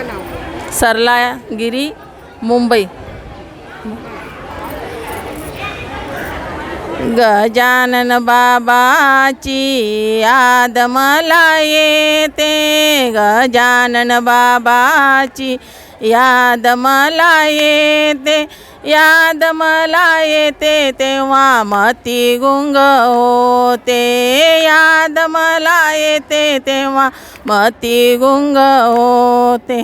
तुमचं नाव? सरलागिरी मुंबई. गजानन बाबाची याद मला येते. गजानन बाबाची याद मला येते याद मला येते तेव्हा मती गुंग होते। याद मला येते तेव्हा मती गुंग होते।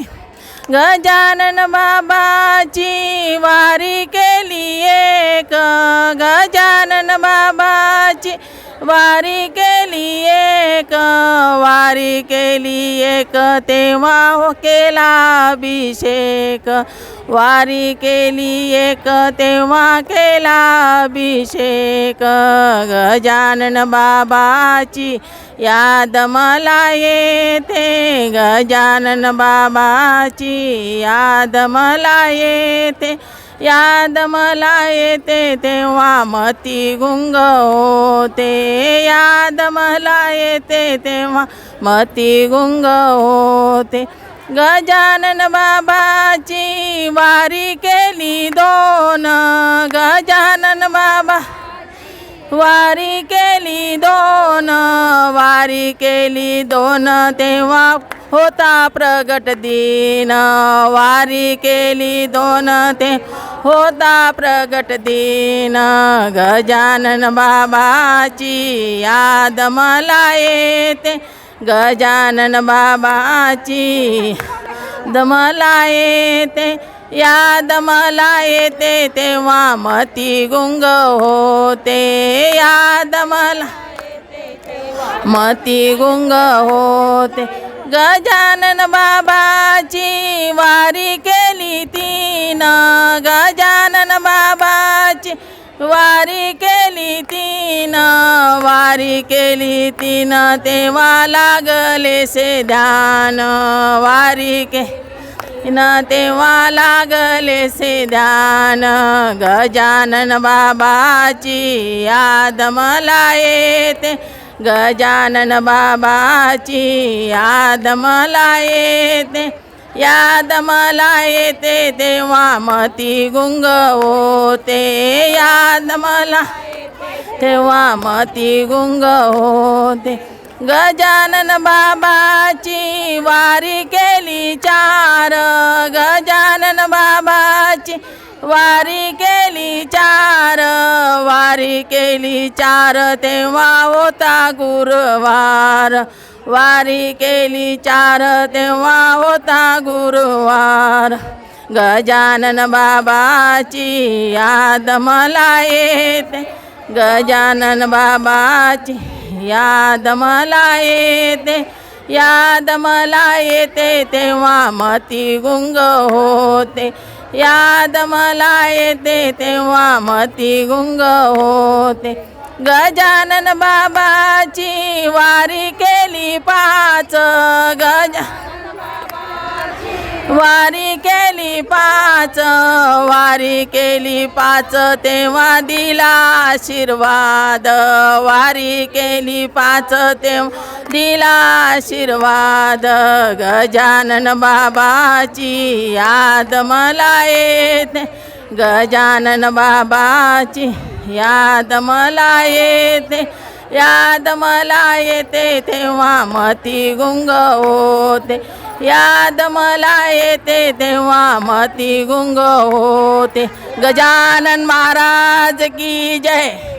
गजानन बाबाची वारी केली एक गजानन बाबाची वारी केली एक, वारी केली एक, तेव्हा हो केला अभिषेक वारी केली एक तेव्हा केला अभिषेक गजानन बाबाची याद मला येते गजानन बाबाची याद मला येते याद मला येते तेव्हा मती गुंग होते याद मला येते तेव्हा मती गुंग होते गजानन बाबाची वारी केली दोन. गजानन बाबा वारी केली दोन. वारी केली दोन तेव्हा होता प्रगट दिन, वारी केली दोन ते। होता प्रगट दिन, गजानन बाबाची याद मला येते गजानन बाबाची दमला येते याद मला येते तेव्हा मती गुंग होते। याद मला मती गुंग होते। गजानन बाबाची वारी केली तीन गजानन बाबा बाबाची वारी केली तीन वारी केली तीन तेव्हा लागले से ध्यान। वारी के न तेव्हा लागले से ध्यान। गजानन बाबाची याद मला येते गजानन बाबाची याद मला येते याद मला येते तेव्हा मती गुंग होते याद मला तेव्हा मती गुंग होते गजानन बाबाची वारी केली चार, गजानन बाबाची वारी केली चार। वारी केली चार तेव्हा होता गुरुवार. वारी केली चार तेव्हा होता गुरुवार. गजानन बाबाची याद मला येते. गजानन बाबाची याद मला येते. याद मला येते तेव्हा मती गुंग होते. याद मला येते तेव्हा मती गुंग होते. गजानन बाबाची वारी केली पाच गजा वारी केली पाच वारी केली पाच तेव्हा दिला आशीर्वाद. वारी केली पाच तेव्हा दिला आशीर्वाद गजानन बाबाची याद मला येते. गजानन बाबाची याद मला येते याद मला येते तेव्हा मती गुंग होते. याद मला येते तेव्हा मती गुंग होते. गजानन महाराज की जय.